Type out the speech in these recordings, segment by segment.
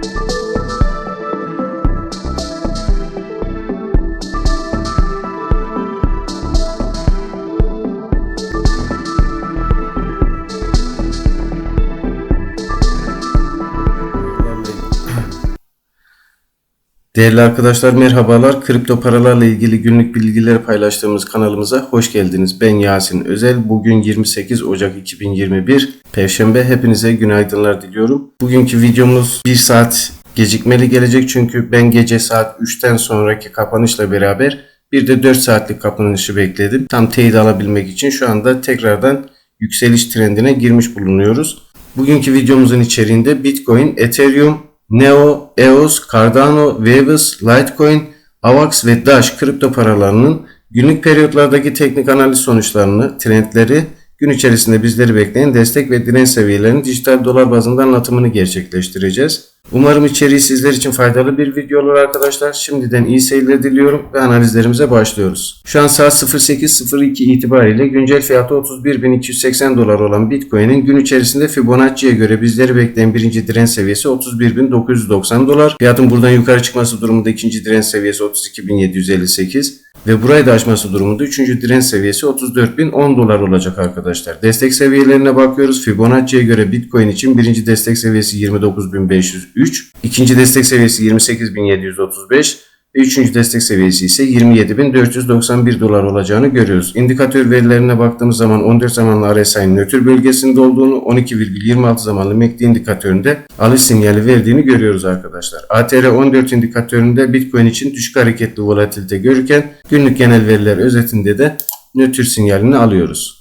Thank you. Değerli arkadaşlar merhabalar. Kripto paralarla ilgili günlük bilgileri paylaştığımız kanalımıza hoş geldiniz. Ben Yasin Özel. Bugün 28 Ocak 2021 Perşembe. Hepinize günaydınlar diliyorum. Bugünkü videomuz 1 saat gecikmeli gelecek çünkü ben gece saat 3'ten sonraki kapanışla beraber bir de 4 saatlik kapanışı bekledim. Tam teyit alabilmek için şu anda tekrardan yükseliş trendine girmiş bulunuyoruz. Bugünkü videomuzun içeriğinde Bitcoin, Ethereum, Neo, EOS, Cardano, Waves, Litecoin, AVAX ve Dash kripto paralarının günlük periyotlardaki teknik analiz sonuçlarını, trendleri, gün içerisinde bizleri bekleyen destek ve direnç seviyelerinin dijital dolar bazında anlatımını gerçekleştireceğiz. Umarım içeriği sizler için faydalı bir video olur arkadaşlar. Şimdiden iyi seyirler diliyorum ve analizlerimize başlıyoruz. Şu an saat 08.02 itibariyle güncel fiyatı 31.280 dolar olan Bitcoin'in gün içerisinde Fibonacci'ye göre bizleri bekleyen birinci direnç seviyesi 31.990 dolar. Fiyatın buradan yukarı çıkması durumunda ikinci direnç seviyesi 32.758 ve burayı da aşması durumunda üçüncü direnç seviyesi 34.010 dolar olacak arkadaşlar. Destek seviyelerine bakıyoruz. Fibonacci'ye göre Bitcoin için birinci destek seviyesi 29.503, ikinci destek seviyesi 28.735 ve üçüncü destek seviyesi ise 27.491 dolar olacağını görüyoruz. İndikatör verilerine baktığımız zaman 14 zamanlı RSI'nin nötr bölgesinde olduğunu, 12,26 zamanlı MACD indikatöründe alış sinyali verdiğini görüyoruz arkadaşlar. ATR 14 indikatöründe Bitcoin için düşük hareketli volatilite görürken günlük genel veriler özetinde de nötr sinyalini alıyoruz.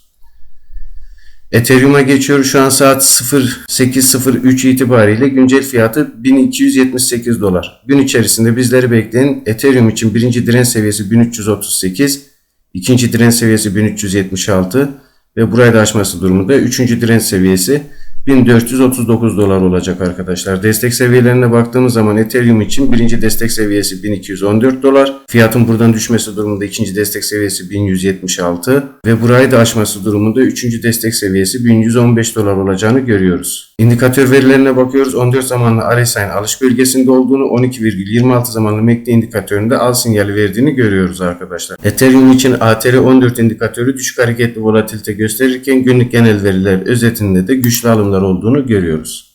Ethereum'a geçiyoruz. Şu an saat 08.03 itibariyle güncel fiyatı 1278 dolar. Gün içerisinde bizleri bekleyen Ethereum için birinci direnç seviyesi 1338, ikinci direnç seviyesi 1376 ve burayı da aşması durumunda üçüncü direnç seviyesi 1439 dolar olacak arkadaşlar. Destek seviyelerine baktığımız zaman Ethereum için birinci destek seviyesi 1214 dolar. Fiyatın buradan düşmesi durumunda ikinci destek seviyesi 1176 ve burayı da aşması durumunda üçüncü destek seviyesi 1115 dolar olacağını görüyoruz. İndikatör verilerine bakıyoruz. 14 zamanlı RSI'nin alış bölgesinde olduğunu 12,26 zamanlı MACD indikatöründe al sinyali verdiğini görüyoruz arkadaşlar. Ethereum için ATR 14 indikatörü düşük hareketli volatilite gösterirken günlük genel veriler özetinde de güçlü alımlar olduğunu görüyoruz.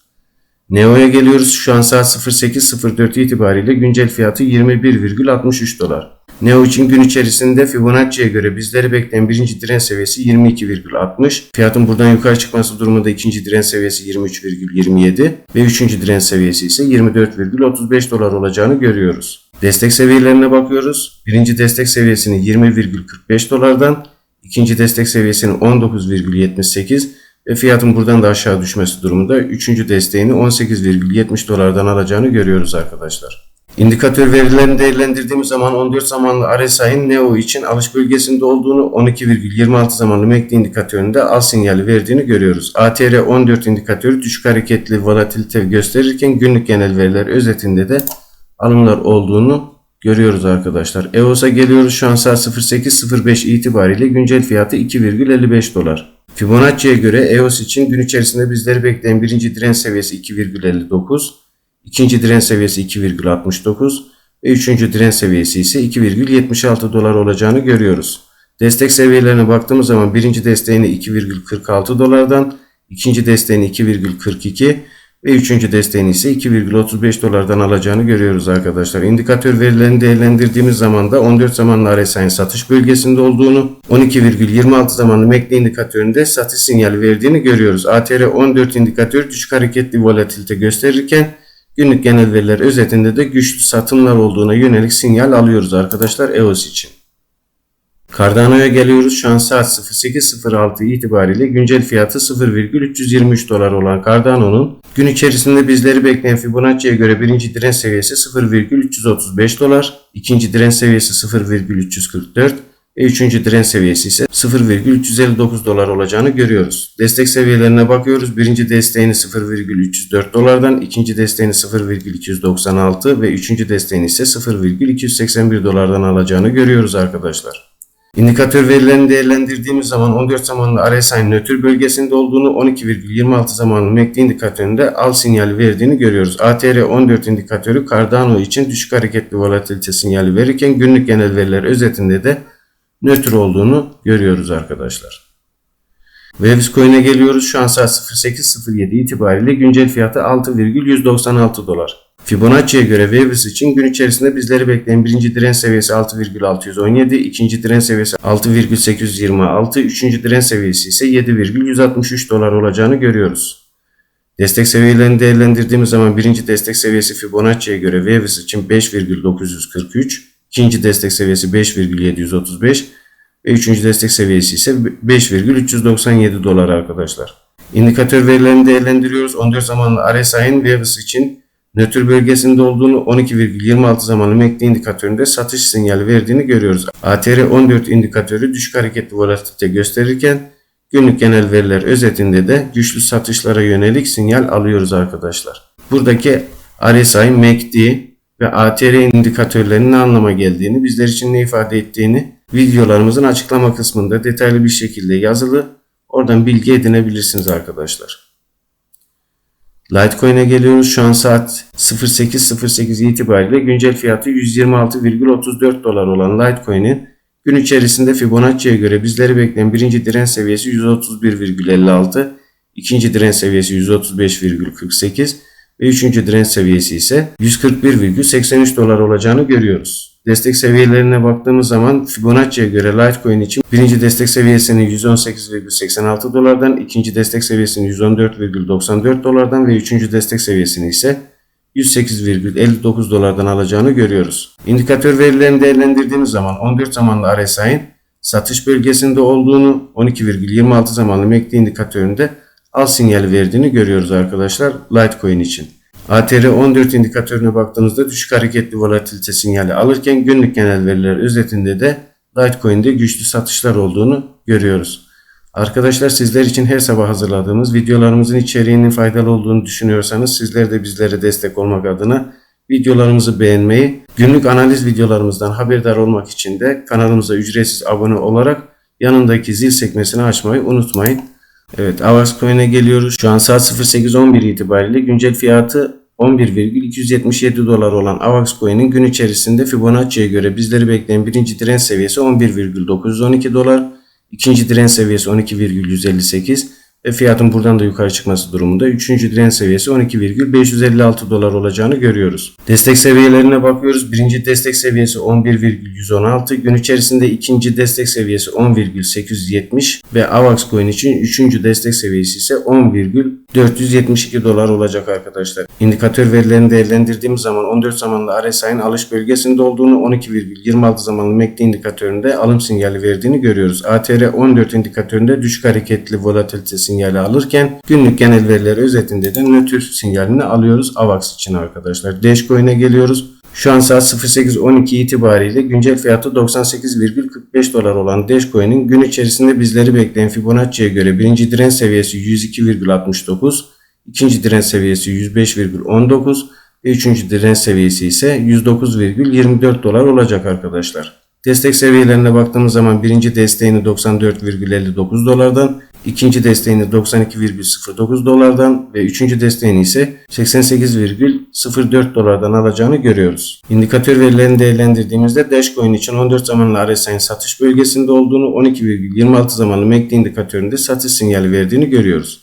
Neo'ya geliyoruz. Şu an saat 08.04 itibariyle güncel fiyatı 21,63 dolar. Neo için gün içerisinde Fibonacci'ye göre bizleri bekleyen birinci direnç seviyesi 22,60. Fiyatın buradan yukarı çıkması durumunda ikinci direnç seviyesi 23,27 ve üçüncü direnç seviyesi ise 24,35 dolar olacağını görüyoruz. Destek seviyelerine bakıyoruz. Birinci destek seviyesini 20,45 dolardan, ikinci destek seviyesini 19,78 ve fiyatın buradan da aşağı düşmesi durumunda üçüncü desteğini 18,70 dolardan alacağını görüyoruz arkadaşlar. İndikatör verilerini değerlendirdiğimiz zaman 14 zamanlı RSI'nin Neo için alış bölgesinde olduğunu 12,26 zamanlı MACD indikatöründe al sinyali verdiğini görüyoruz. ATR 14 indikatörü düşük hareketli volatilite gösterirken günlük genel veriler özetinde de alımlar olduğunu görüyoruz arkadaşlar. EOS'a geliyoruz şu an saat 08.05 itibariyle güncel fiyatı 2,55 dolar. Fibonacci'ye göre EOS için gün içerisinde bizleri bekleyen birinci direnç seviyesi 2,59, ikinci direnç seviyesi 2,69 ve üçüncü direnç seviyesi ise 2,76 dolar olacağını görüyoruz. Destek seviyelerine baktığımız zaman birinci desteğini 2,46 dolardan, ikinci desteğini 2,42 ve üçüncü desteğini ise 2,35 dolardan alacağını görüyoruz arkadaşlar. İndikatör verilerini değerlendirdiğimiz zaman da 14 zamanlı RSI'nin satış bölgesinde olduğunu, 12,26 zamanlı MACD indikatöründe satış sinyali verdiğini görüyoruz. ATR 14 indikatörü düşük hareketli volatilite gösterirken günlük genel veriler özetinde de güçlü satımlar olduğuna yönelik sinyal alıyoruz arkadaşlar EOS için. Cardano'ya geliyoruz. Şu an saat 08.06 itibariyle güncel fiyatı 0,323 dolar olan Cardano'nun gün içerisinde bizleri bekleyen Fibonacci'ye göre birinci direnç seviyesi 0,335 dolar, ikinci direnç seviyesi 0,344 ve üçüncü direnç seviyesi ise 0,359 dolar olacağını görüyoruz. Destek seviyelerine bakıyoruz. Birinci desteğini 0,304 dolardan, ikinci desteğini 0,296 ve üçüncü desteğini ise 0,281 dolardan alacağını görüyoruz arkadaşlar. İndikatör verilerini değerlendirdiğimiz zaman 14 zamanlı RSI'nin nötr bölgesinde olduğunu 12,26 zamanlı MACD indikatöründe al sinyali verdiğini görüyoruz. ATR 14 indikatörü Cardano için düşük hareketli volatilite sinyali verirken günlük genel veriler özetinde de nötr olduğunu görüyoruz arkadaşlar. Waves Coin'e geliyoruz. Şu an saat 08.07 itibariyle güncel fiyatı 6,196 dolar. Fibonacci'ye göre Waves için gün içerisinde bizleri bekleyen birinci direnç seviyesi 6,617, ikinci direnç seviyesi 6,826, üçüncü direnç seviyesi ise 7,163 dolar olacağını görüyoruz. Destek seviyelerini değerlendirdiğimiz zaman birinci destek seviyesi Fibonacci'ye göre Waves için 5,943, ikinci destek seviyesi 5,735 ve üçüncü destek seviyesi ise 5,397 dolar arkadaşlar. İndikatör verilerini değerlendiriyoruz. 14 zamanlı RSI'nin Waves için nötr bölgesinde olduğunu 12,26 zamanlı MACD indikatöründe satış sinyali verdiğini görüyoruz. ATR 14 indikatörü düşük hareketli volatilite gösterirken günlük genel veriler özetinde de güçlü satışlara yönelik sinyal alıyoruz arkadaşlar. Buradaki RSI, MACD ve ATR indikatörlerinin ne anlama geldiğini, bizler için ne ifade ettiğini videolarımızın açıklama kısmında detaylı bir şekilde yazılı. Oradan bilgi edinebilirsiniz arkadaşlar. Litecoin'e geliyoruz. Şu an saat 08.08 itibariyle güncel fiyatı 126,34 dolar olan Litecoin'in gün içerisinde Fibonacci'ye göre bizleri bekleyen birinci direnç seviyesi 131,56, ikinci direnç seviyesi 135,48 ve üçüncü direnç seviyesi ise 141,83 dolar olacağını görüyoruz. Destek seviyelerine baktığımız zaman Fibonacci'ye göre Litecoin için birinci destek seviyesini 118,86 dolardan, ikinci destek seviyesini 114,94 dolardan ve üçüncü destek seviyesini ise 108,59 dolardan alacağını görüyoruz. İndikatör verilerini değerlendirdiğimiz zaman 14 zamanlı RSI'nin satış bölgesinde olduğunu 12,26 zamanlı MACD indikatöründe al sinyali verdiğini görüyoruz arkadaşlar Litecoin için. ATR 14 indikatörüne baktığımızda düşük hareketli volatilite sinyali alırken günlük genel veriler özetinde de Litecoin'de güçlü satışlar olduğunu görüyoruz. Arkadaşlar sizler için her sabah hazırladığımız videolarımızın içeriğinin faydalı olduğunu düşünüyorsanız sizler de bizlere destek olmak adına videolarımızı beğenmeyi, günlük analiz videolarımızdan haberdar olmak için de kanalımıza ücretsiz abone olarak yanındaki zil sekmesini açmayı unutmayın. Evet Avax Coin'e geliyoruz. Şu an saat 08.11 itibariyle güncel fiyatı 11,277 dolar olan Avax Coin'in gün içerisinde Fibonacci'ye göre bizleri bekleyen birinci direnç seviyesi 11,912 dolar, ikinci direnç seviyesi 12,158 ve fiyatın buradan da yukarı çıkması durumunda üçüncü direnç seviyesi 12,556 dolar olacağını görüyoruz. Destek seviyelerine bakıyoruz. Birinci destek seviyesi 11,116. Gün içerisinde ikinci destek seviyesi 10,870 ve AVAX coin için üçüncü destek seviyesi ise 10,472 dolar olacak arkadaşlar. İndikatör verilerini değerlendirdiğimiz zaman 14 zamanlı RSI'nin alış bölgesinde olduğunu 12,26 zamanlı MACD indikatöründe alım sinyali verdiğini görüyoruz. ATR 14 indikatöründe düşük hareketli volatilite sinyali alırken günlük genel veriler özetinde de nötr sinyalini alıyoruz AVAX için arkadaşlar. Dashcoin'e geliyoruz. Şu an saat 08.12 itibariyle güncel fiyatı 98,45 dolar olan Dashcoin'in gün içerisinde bizleri bekleyen Fibonacci'ye göre birinci direnç seviyesi 102,69, ikinci direnç seviyesi 105,19 ve üçüncü direnç seviyesi ise 109,24 dolar olacak arkadaşlar. Destek seviyelerine baktığımız zaman birinci desteğini 94,59 dolardan, ikinci desteğini 92,09 dolardan ve üçüncü desteğini ise 88,04 dolardan alacağını görüyoruz. İndikatör verilerini değerlendirdiğimizde Dashcoin için 14 zamanlı RSI'nin satış bölgesinde olduğunu 12,26 zamanlı MACD indikatöründe satış sinyali verdiğini görüyoruz.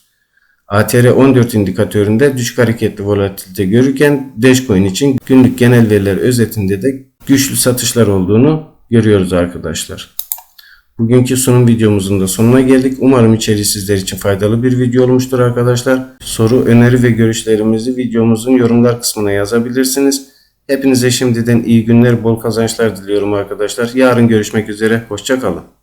ATR 14 indikatöründe düşük hareketli volatilite görürken Dashcoin için günlük genel veriler özetinde de güçlü satışlar olduğunu görüyoruz arkadaşlar. Bugünkü sunum videomuzun da sonuna geldik. Umarım içeriği sizler için faydalı bir video olmuştur arkadaşlar. Soru, öneri ve görüşlerimizi videomuzun yorumlar kısmına yazabilirsiniz. Hepinize şimdiden iyi günler, bol kazançlar diliyorum arkadaşlar. Yarın görüşmek üzere, hoşçakalın.